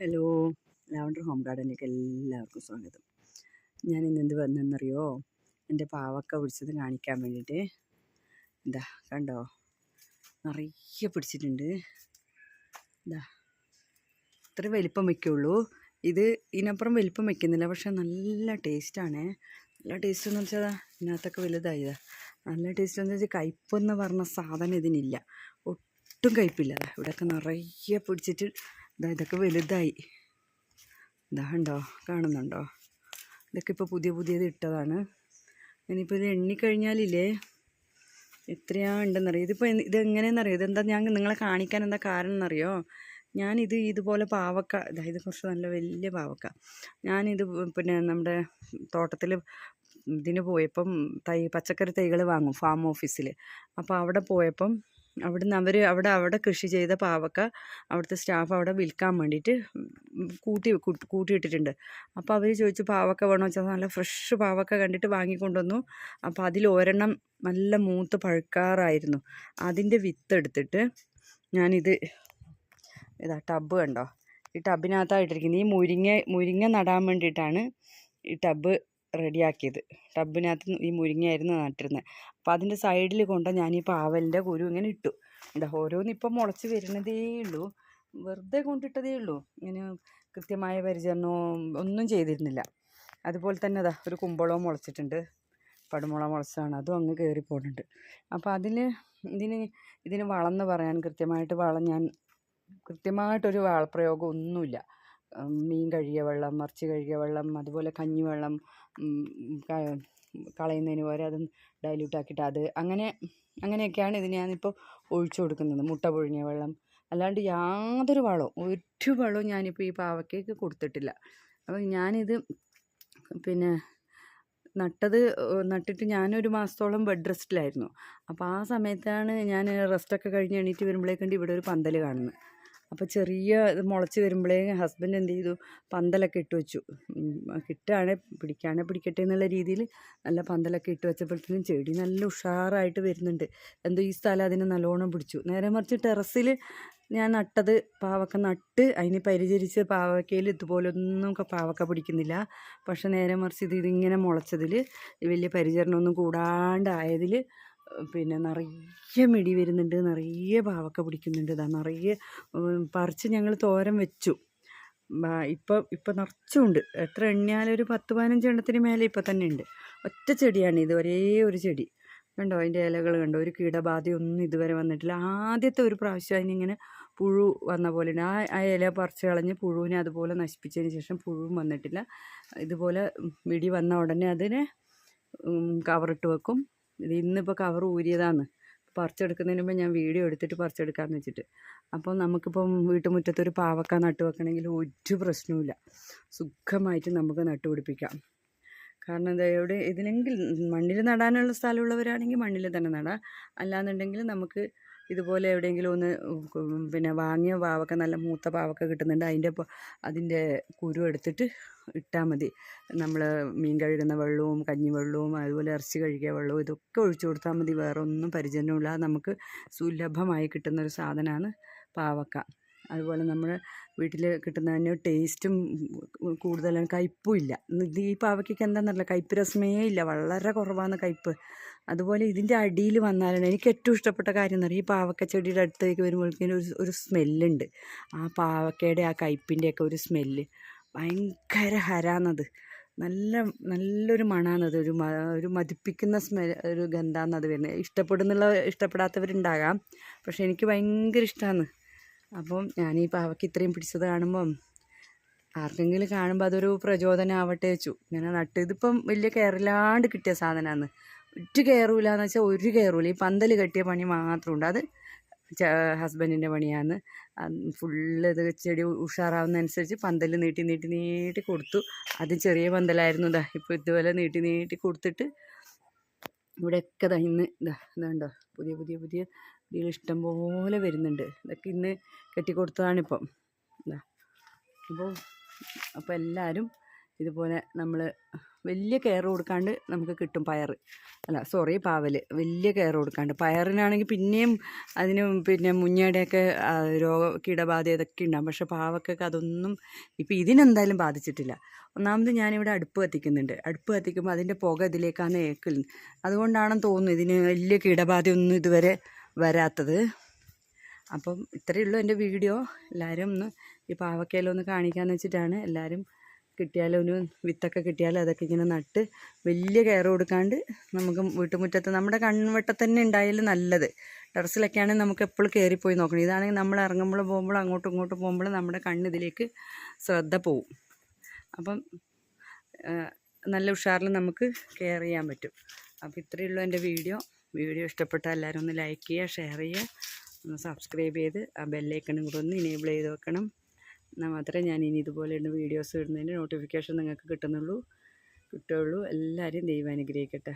Hello lavender home ഗാർഡനിലേക്ക് എല്ലാവർക്കും സ്വാഗതം. ഞാൻ ഇന്ന് എന്ത് വന്നെന്നറിയോ? എന്റെ പാവക്ക പിടിച്ചത് കാണിക്കാൻ വേണ്ടിയിട്ട്. എന്താ കണ്ടോ? നിറയെ പിടിച്ചിട്ടുണ്ട്. എന്താ ഇത്ര വലിപ്പം വയ്ക്കുള്ളൂ. ഇത് ഇതിനപ്പുറം വലിപ്പം വയ്ക്കുന്നില്ല പക്ഷേ നല്ല ടേസ്റ്റാണ്. നല്ല ടേസ്റ്റ് എന്ന് വെച്ചാൽ ഇതിനകത്തൊക്കെ വലുതായതാ നല്ല ടേസ്റ്റ് എന്ന് വെച്ചാൽ കയ്പ്പെന്ന് പറഞ്ഞ സാധനം ഇതിനില്ല. ഒട്ടും കയ്പില്ല ദാ ഇവിടെയൊക്കെ നിറയെ പിടിച്ചിട്ട് ഇതാ ഇതൊക്കെ വലുതായി. ഇതാ ഉണ്ടോ കാണുന്നുണ്ടോ? ഇതൊക്കെ ഇപ്പോൾ പുതിയ പുതിയത് ഇട്ടതാണ്. ഇനിയിപ്പോൾ ഇത് എണ്ണിക്കഴിഞ്ഞാലില്ലേ എത്രയാ ഉണ്ടെന്നറിയോ? ഇതിപ്പോൾ എന്ത് ഇതെങ്ങനെയെന്നറിയോ ഇതെന്താ ഞാൻ നിങ്ങളെ കാണിക്കാൻ എന്താ കാരണം എന്നറിയോ ഞാനിത് ഇതുപോലെ പാവക്ക അതായത് കുറച്ച് നല്ല വലിയ പാവക്ക. ഞാനിത് പിന്നെ നമ്മുടെ തോട്ടത്തിൽ ഇതിന് പോയപ്പം തൈ പച്ചക്കറി തൈകൾ വാങ്ങും ഫാം ഓഫീസിൽ അപ്പോൾ അവിടെ പോയപ്പം അവിടുന്ന് അവർ അവിടെ അവിടെ കൃഷി ചെയ്ത പാവക്ക അവിടുത്തെ സ്റ്റാഫ് അവിടെ വിൽക്കാൻ വേണ്ടിയിട്ട് കൂട്ടി കൂട്ടി- കൂട്ടിയിട്ടിട്ടുണ്ട്. അപ്പോൾ അവർ ചോദിച്ചു പാവക്ക വേണോ? വെച്ചാൽ നല്ല ഫ്രഷ് പാവക്ക കണ്ടിട്ട് വാങ്ങിക്കൊണ്ടുവന്നു. അപ്പോൾ അതിൽ ഒരെണ്ണം നല്ല മൂത്ത് പഴുക്കാറായിരുന്നു. അതിന്റെ വിത്ത് എടുത്തിട്ട് ഞാനിത് ഇതാ ടബ് കണ്ടോ? ഈ ടബിനകത്തായിട്ടിരിക്കുന്നത് ഈ മുരിങ്ങ മുരിങ്ങ നടാൻ വേണ്ടിയിട്ടാണ് ഈ ടബ് റെഡിയാക്കിയത്. ടബിനകത്ത് ഈ മുരിങ്ങയായിരുന്നു നട്ടിരുന്നത്. അപ്പോൾ അതിന്റെ സൈഡിൽ കൊണ്ട് ഞാൻ ഈ പാവലിന്റെ കുരു ഇങ്ങനെ ഇട്ടു. എന്താ ഓരോന്ന് ഇപ്പം മുളച്ച് വരുന്നതേ ഉള്ളൂ. വെറുതെ കൊണ്ടിട്ടതേ ഉള്ളൂ. ഇങ്ങനെ കൃത്യമായ പരിചരണവും ഒന്നും ചെയ്തിരുന്നില്ല. അതുപോലെ തന്നെ അതാ ഒരു കുമ്പളവും മുളച്ചിട്ടുണ്ട്. പടുമുള മുളച്ചാണ്. അതും അങ്ങ് കയറി പോകുന്നുണ്ട് അപ്പോൾ അതിൽ ഇതിന് ഇതിന് വളം എന്ന് പറയാൻ കൃത്യമായിട്ട് വളം ഞാൻ കൃത്യമായിട്ടൊരു വളപ്രയോഗം ഒന്നുമില്ല. മീൻ കഴുകിയ വെള്ളം മറിച്ച് കഴുകിയ വെള്ളം അതുപോലെ കഞ്ഞിവെള്ളം കളയുന്നതിന് പകരം അത് ഡൈല്യൂട്ട് ആക്കിയിട്ട് അത് അങ്ങനെ അങ്ങനെയൊക്കെയാണ് ഇതിന് ഞാനിപ്പോൾ ഒഴിച്ചു കൊടുക്കുന്നത്. മുട്ട പുഴുങ്ങിയ വെള്ളം. അല്ലാണ്ട് യാതൊരു വളവും ഒരു വളവും ഞാനിപ്പോൾ ഈ പാവക്കേക്ക് കൊടുത്തിട്ടില്ല. അപ്പോൾ ഞാനിത് പിന്നെ നട്ടത് നട്ടിട്ട് ഞാനൊരു മാസത്തോളം ബെഡ് റെസ്റ്റിലായിരുന്നു അപ്പോൾ ആ സമയത്താണ് ഞാൻ റെസ്റ്റൊക്കെ കഴിഞ്ഞ് എണീറ്റ് വരുമ്പോഴേക്കുണ്ട് ഇവിടെ ഒരു പന്തൽ കാണുന്നത്. അപ്പോൾ ചെറിയ ഇത് മുളച്ച് വരുമ്പോഴേ ഹസ്ബൻഡ് എന്ത് ചെയ്തു? പന്തലൊക്കെ ഇട്ട് വെച്ചു. കിട്ടുകയാണെ പിടിക്കുകയാണെ പിടിക്കട്ടെ എന്നുള്ള രീതിയിൽ നല്ല പന്തലൊക്കെ ഇട്ട് വെച്ചപ്പോഴത്തേനും ചെടി നല്ല ഉഷാറായിട്ട് വരുന്നുണ്ട്. എന്തോ ഈ സ്ഥലം അതിനെ നല്ലോണം പിടിച്ചു. നേരെ മറിച്ച് ടെറസിൽ ഞാൻ നട്ടത് പാവക്ക നട്ട് അതിന് പരിചരിച്ച് പാവക്കയിൽ ഇതുപോലൊന്നും പാവക്ക പിടിക്കുന്നില്ല. പക്ഷെ നേരെ മറിച്ച് ഇത് ഇതിങ്ങനെ മുളച്ചതിൽ വലിയ പരിചരണമൊന്നും കൂടാണ്ടായതിൽ പിന്നെ നിറയെ മിടി വരുന്നുണ്ട് നിറയെ പാവക്ക പിടിക്കുന്നുണ്ട്. ഇതാ നിറയെ പറിച്ച് ഞങ്ങൾ തോരൻ വെച്ചു. ഇപ്പം ഇപ്പം നിറച്ചുണ്ട്. എത്ര എണ്ണിയാലും ഒരു പത്ത് പതിനഞ്ച് എണ്ണത്തിന് മേലെ ഇപ്പം തന്നെ ഉണ്ട്. ഒറ്റ ചെടിയാണ് ഇത് ഒരേ ഒരു ചെടി. കണ്ടോ? അതിന്റെ ഇലകൾ കണ്ടോ? ഒരു കീടബാധയൊന്നും ഇതുവരെ വന്നിട്ടില്ല. ആദ്യത്തെ ഒരു പ്രാവശ്യം അതിനിങ്ങനെ പുഴു വന്ന പോലെ ഉണ്ട്. ആ ആ ഇല പറിച്ച് കളഞ്ഞ് പുഴുവിനെ അതുപോലെ നശിപ്പിച്ചതിന് ശേഷം പുഴുവും വന്നിട്ടില്ല. ഇതുപോലെ മിടി വന്ന ഉടനെ അതിനെ കവറിട്ട് വെക്കും. ഇത് ഇന്നിപ്പോൾ കവർ ഊരിയതാണ്. പറിച്ചെടുക്കുന്നതിന് മുമ്പ് ഞാൻ വീഡിയോ എടുത്തിട്ട് പറിച്ചെടുക്കാമെന്ന് വെച്ചിട്ട്. അപ്പോൾ നമുക്കിപ്പം വീട്ടുമുറ്റത്തൊരു പാവക്ക നട്ടു വെക്കണമെങ്കിൽ ഒരു പ്രശ്നവുമില്ല. സുഖമായിട്ട് നമുക്ക് നട്ടുപിടിപ്പിക്കാം കാരണം എന്താ എവിടെ ഇതിനെങ്കിൽ മണ്ണിൽ നടാനുള്ള സ്ഥലമുള്ളവരാണെങ്കിൽ മണ്ണിൽ തന്നെ നടാം. അല്ലാന്നുണ്ടെങ്കിൽ നമുക്ക് ഇതുപോലെ എവിടെയെങ്കിലും ഒന്ന് പിന്നെ വാങ്ങിയ പാവക്ക നല്ല മൂത്ത പാവക്ക കിട്ടുന്നുണ്ട്. അതിന്റെ അതിന്റെ കുരു എടുത്തിട്ട് ഇട്ടാൽ മതി. നമ്മൾ മീൻ കഴുകുന്ന വെള്ളവും കഞ്ഞിവെള്ളവും അതുപോലെ ഇറച്ചി കഴുകിയ വെള്ളവും ഇതൊക്കെ ഒഴിച്ചു കൊടുത്താൽ മതി. വേറെ ഒന്നും പരിചരണമില്ല നമുക്ക് സുലഭമായി കിട്ടുന്ന ഒരു സാധനമാണ് പാവക്ക. അതുപോലെ നമ്മൾ വീട്ടിൽ കിട്ടുന്നതിന് ടേസ്റ്റും കൂടുതലാണ് കയ്പ്പും ഇല്ല. ഈ പാവയ്ക്കൊക്കെ എന്താണെന്നറിയില്ല കയ്പ്പ് രസമേ ഇല്ല. വളരെ കുറവാണ് കയ്പ്പ്. അതുപോലെ ഇതിന്റെ അടിയിൽ വന്നാലാണ് എനിക്ക് ഏറ്റവും ഇഷ്ടപ്പെട്ട കാര്യം എന്ന് പറയുക ഈ പാവക്ക ചെടിയുടെ അടുത്തേക്ക് വരുമ്പോഴത്തേക്കും ഒരു ഒരു സ്മെല്ലുണ്ട്. ആ പാവക്കയുടെ ആ കയ്പ്പിന്റെയൊക്കെ ഒരു സ്മെല്ല്. ഭയങ്കര ഹരാന്നത്. നല്ല നല്ലൊരു മണാണത് ഒരു മ ഒരു മതിപ്പിക്കുന്ന സ്മെൽ ഒരു ഗന്ധാന്നത് വരുന്നത്. ഇഷ്ടപ്പെടുന്നുള്ള ഇഷ്ടപ്പെടാത്തവരുണ്ടാകാം. പക്ഷെ എനിക്ക് ഭയങ്കര ഇഷ്ടമാണ് അപ്പം ഞാൻ ഈ പാവയ്ക്ക് ഇത്രയും പിടിച്ചത് കാണുമ്പം ആർക്കെങ്കിലും കാണുമ്പോൾ അതൊരു പ്രചോദനം ആവട്ടെ വെച്ചു. ഇങ്ങനെ നട്ട് ഇതിപ്പം വലിയ കയറില്ലാണ്ട് കിട്ടിയ സാധനമാണ് ഒറ്റ കയറൂല എന്ന് വെച്ചാൽ ഒരു കയറൂല. ഈ പന്തൽ കെട്ടിയ പണി മാത്രമുണ്ട്. അത് ഹസ്ബൻഡിന്റെ പണിയാണ് ഫുള്ള് ഇത് ചെടി ഉഷാറാവുന്നതനുസരിച്ച് പന്തൽ നീട്ടി നീട്ടി നീട്ടി കൊടുത്തു. അത് ചെറിയ പന്തലായിരുന്നു ഇതാ ഇപ്പോൾ ഇതുപോലെ നീട്ടി നീട്ടി കൊടുത്തിട്ട് ഇവിടെയൊക്കെ ദാ ഇന്ന് ഇതാ ഇതുണ്ടോ? പുതിയ പുതിയ പുതിയ ഇതിൽ ഇഷ്ടം പോലെ വരുന്നുണ്ട്. ഇതൊക്കെ ഇന്ന് കെട്ടിക്കൊടുത്തതാണിപ്പം. ഇതാ അപ്പോൾ അപ്പോൾ എല്ലാവരും ഇതുപോലെ നമ്മൾ വലിയ കെയർ കൊടുക്കാണ്ട് നമുക്ക് കിട്ടും പയർ അല്ല സോറി പാവൽ വലിയ കെയർ കൊടുക്കാണ്ട്. പയറിനാണെങ്കിൽ പിന്നെയും അതിന് പിന്നെ മുഞ്ഞയുടെയൊക്കെ രോഗ കീടബാധ ഇതൊക്കെ ഉണ്ടാകും പക്ഷെ പാവക്കൊക്കെ അതൊന്നും ഇപ്പോൾ ഇതിനെന്തായാലും ബാധിച്ചിട്ടില്ല. ഒന്നാമത് ഞാനിവിടെ അടുപ്പ് കത്തിക്കുന്നുണ്ട്. അടുപ്പ് കത്തിക്കുമ്പോൾ അതിന്റെ പുക ഇതിലേക്കാണ് ഏക്കുന്നത് അതുകൊണ്ടാണെന്ന് തോന്നുന്നു ഇതിന് വലിയ കീടബാധയൊന്നും ഇതുവരെ വരാത്തത്. അപ്പം ഇത്രയേ ഉള്ളൂ എന്റെ വീഡിയോ. എല്ലാവരും ഒന്ന് ഈ പാവക്കയിലൊന്ന് കാണിക്കാമെന്ന് വെച്ചിട്ടാണ് എല്ലാവരും കിട്ടിയാലും ഒരു വിത്തൊക്കെ കിട്ടിയാലും അതൊക്കെ ഇങ്ങനെ നട്ട് വലിയ കെയർ കൊടുക്കാണ്ട് നമുക്ക് വീട്ടുമുറ്റത്ത് നമ്മുടെ കൺവട്ടത്ത് തന്നെ ഉണ്ടായാലും നല്ലത്. ടെറസിലൊക്കെയാണെങ്കിൽ നമുക്ക് എപ്പോഴും കയറിപ്പോയി നോക്കണം. ഇതാണെങ്കിൽ നമ്മൾ ഇറങ്ങുമ്പോൾ പോകുമ്പോൾ അങ്ങോട്ടും ഇങ്ങോട്ടും പോകുമ്പോൾ നമ്മുടെ കണ്ണിതിലേക്ക് ശ്രദ്ധ പോവും. അപ്പം നല്ല ഉഷാറിൽ നമുക്ക് കെയർ ചെയ്യാൻ പറ്റും. അപ്പോൾ ഇത്രയേ ഉള്ളൂ എന്റെ വീഡിയോ. വീഡിയോ ഇഷ്ടപ്പെട്ടാൽ എല്ലാവരും ഒന്ന് ലൈക്ക് ചെയ്യുക ഷെയർ ചെയ്യുക. ഒന്ന് സബ്സ്ക്രൈബ് ചെയ്ത് ആ ബെല്ലൈക്കണും കൂടെ ഒന്ന് ഇനേബിൾ ചെയ്ത് വെക്കണം. എന്നാൽ മാത്രമേ ഞാൻ ഇനി ഇതുപോലെയുള്ള വീഡിയോസ് ഇടുന്നതിന്റെ നോട്ടിഫിക്കേഷൻ നിങ്ങൾക്ക് കിട്ടുന്നുള്ളൂ. കിട്ടുകയുള്ളൂ. എല്ലാവരെയും ദൈവം അനുഗ്രഹിക്കട്ടെ.